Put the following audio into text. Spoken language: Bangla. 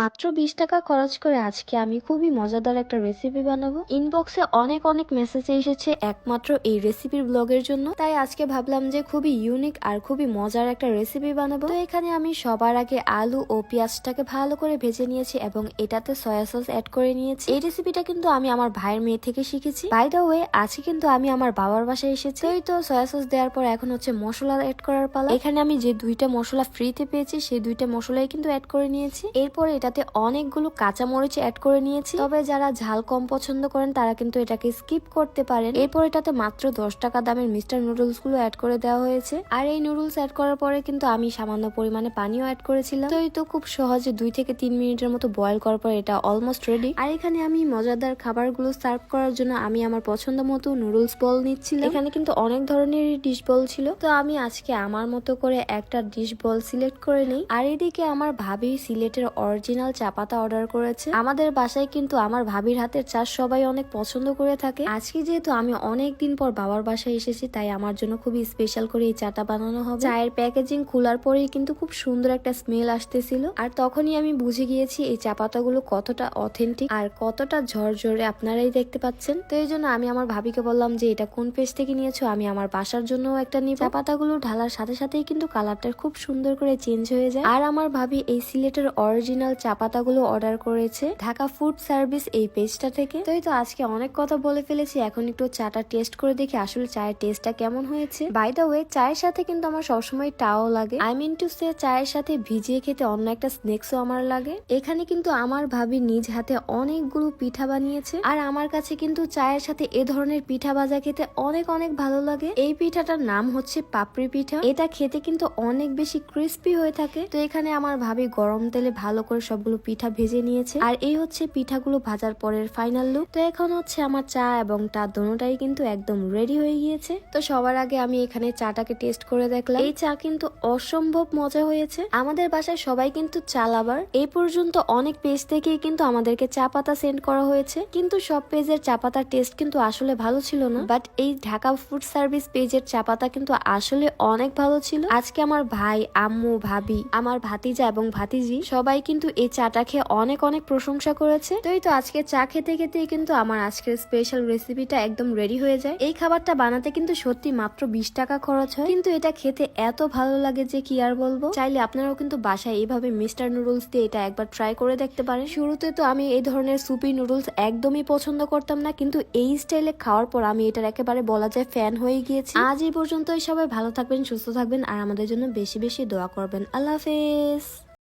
মাত্র বিশ টাকা খরচ করে আজকে আমি খুবই মজাদার একটা রেসিপি বানাবো। ইনবক্সে অনেক অনেক মেসেজ এসেছে একমাত্র এই রেসিপির ব্লগের জন্য। তাই আজকে ভাবলাম যে খুবই ইউনিক আর খুবই মজার একটা রেসিপি বানাবো। তো এখানে আমি সবার আগে আলু ও পেঁয়াজটাকে ভালো করে ভেজে নিয়েছি এবং এটাতে সয়া সস অ্যাড করে নিয়েছি। এই রেসিপিটা কিন্তু আমি আমার ভাইয়ের মেয়ে থেকে শিখেছি। বাই দ্য ওয়ে আজকে কিন্তু আমি আমার বাবার বাসায় এসেছি। ওই তো সয়া সস দেওয়ার পর এখন হচ্ছে মশলা অ্যাড করার পালা। এখানে আমি যে দুইটা মশলা ফ্রিতে পেয়েছি, সেই দুইটা মশলাই কিন্তু অ্যাড করে নিয়েছি। এরপর এটাতে অনেকগুলো কাঁচা মরিচ অ্যাড করে নিয়েছি। তবে যারা ঝাল কম পছন্দ করেন, তারা কিন্তু এটাকে স্কিপ করতে পারেন। এরপর এটাতে মাত্র দশ টাকা দামের মিস্টার নুডলসগুলো অ্যাড করে দেওয়া হয়েছে। আর এই নুডলস অ্যাড করার পরে কিন্তু আমি সামান্য পরিমাণে পানিও অ্যাড করেছিলাম। তো এই তো খুব সহজে দুই থেকে তিন মিনিটের মতো বয়েল করার পর এটা অলমোস্ট রেডি আর এখানে আমি মজাদার খাবারগুলো সার্ভ করার জন্য আমি আমার পছন্দ মতো নুডলস বল নিচ্ছিলাম। এখানে কিন্তু অনেক ধরনের ডিশ বল ছিল। তো আমি আজকে আমার মতো করে একটা ডিশ বল সিলেক্ট করে নিই। আর এদিকে আমার ভাবি সিলেটের অরিজিনাল চা পাতা অর্ডার করেছে। আমাদের বাসায় কিন্তু আমার ভাবির হাতের চা সবাই অনেক পছন্দ করে থাকে। আজকে যেহেতু আমি অনেক দিন পর বাবার বাসায় এসেছি, তাই আমার জন্য খুবই স্পেশাল করে এই চাটা বানানো হবে। চায়ের প্যাকেজিং খোলার পরেই কিন্তু খুব সুন্দর একটা স্মেল আসতেছিল। আর তখনই আমি বুঝে গিয়েছি এই চা পাতাগুলো কতটা অথেন্টিক আর কতটা ঝরঝরে আপনারাই দেখতে পাচ্ছেন। তো এই জন্য আমি আমার ভাবিকে বললাম যে, এটা কোন পেজ থেকে নিয়েছো? আমি আমার বাসার জন্য একটা নিব। চা পাতাগুলো ঢালার সাথে সাথেই কিন্তু কালারটা খুব সুন্দর করে চেঞ্জ হয়ে যায়। আর আমার ভাবি এই সিলেটের অরিজিনাল চা পাতাগুলো অর্ডার করেছে ঢাকা ফুড সার্ভিস এই পেজটা থেকে। তো এই তো আজকে অনেক কথা বলে ফেলেছি, এখন একটু চাটা টেস্ট করে দেখি আসলে চায়ের টেস্টটা কেমন হয়েছে। বাই দ্য ওয়ে চায়ের সাথে কিন্তু আমার সবসময় টাও লাগে। আই মিন টু সে চায়ের সাথে ভিজিয়ে খেতে অন্য একটা স্ন্যাক্সও আমার লাগে। এখানে কিন্তু আমার ভাবি নিজ হাতে অনেকগুলো পিঠা বানিয়েছে। আর আমার কাছে কিন্তু চায়ের সাথে এ ধরনের পিঠা ভাজা খেতে অনেক অনেক ভালো লাগে। এই পিঠাটার নাম হচ্ছে পাপড়ি পিঠা। এটা খেতে কিন্তু অনেক বেশি ক্রিস্পি হয়ে থাকে। তো এখানে আমার ভাবি গরম তেলে ভালো করে সবগুলো পিঠা ভেজে নিয়েছে। আর এই হচ্ছে পিঠাগুলো ভাজার পরের ফাইনাল লুক তো এখন হচ্ছে আমার চা এবং টা দোনোটাই কিন্তু একদম রেডি হয়ে গিয়েছে। তো সবার আগে আমি এখানে চাটাকে টেস্ট করে দেখলাম। এই চা কিন্তু অসম্ভব মজা হয়েছে। আমাদের বাসায় সবাই কিন্তু চা লাভার এই পর্যন্ত অনেক পেজ থেকেই কিন্তু আমাদেরকে চা পাতা সেন্ড করা হয়েছে। কিন্তু সব পেজের চা পাতার টেস্ট কিন্তু আসলে ভালো ছিল না। বাট এই ঢাকা ফুড সার্ভিস পেজের চা পাতা কিন্তু আসলে অনেক ভালো ছিল। আজকে আমার ভাই, আম্মু, ভাবি, আমার ভাতিজা এবং ভাতিজি সবাই কিন্তু এই চাটা খেয়ে অনেক অনেক প্রশংসা করেছে। তো এই তো আজকে চা খেতে খেতেই কিন্তু আমার আজকের স্পেশাল রেসিপিটা একদম রেডি হয়ে যায়। এই খাবারটা বানাতে কিন্তু সত্যি মাত্র বিশ টাকা খরচ হয়। কিন্তু এটা খেতে এত ভালো লাগে যে কি আর বলব? চাইলে আপনারাও কিন্তু বাসায় এইভাবে মিস্টার নুডলস দিয়ে এটা একবার ট্রাই করে দেখতে পারেন। শুরুতে তো আমি এই ধরনের সুপি নুডলস একদমই পছন্দ করতাম না। কিন্তু এই স্টাইলে খাওয়ার পর আমি এটার একেবারে বলা যায় ফ্যান হয়ে গিয়েছি। আজ এই পর্যন্তই সবাই ভালো থাকবেন, সুস্থ থাকবেন, আর আমাদের জন্য বেশি বেশি দোয়া করবেন। আল্লাহ হাফেজ।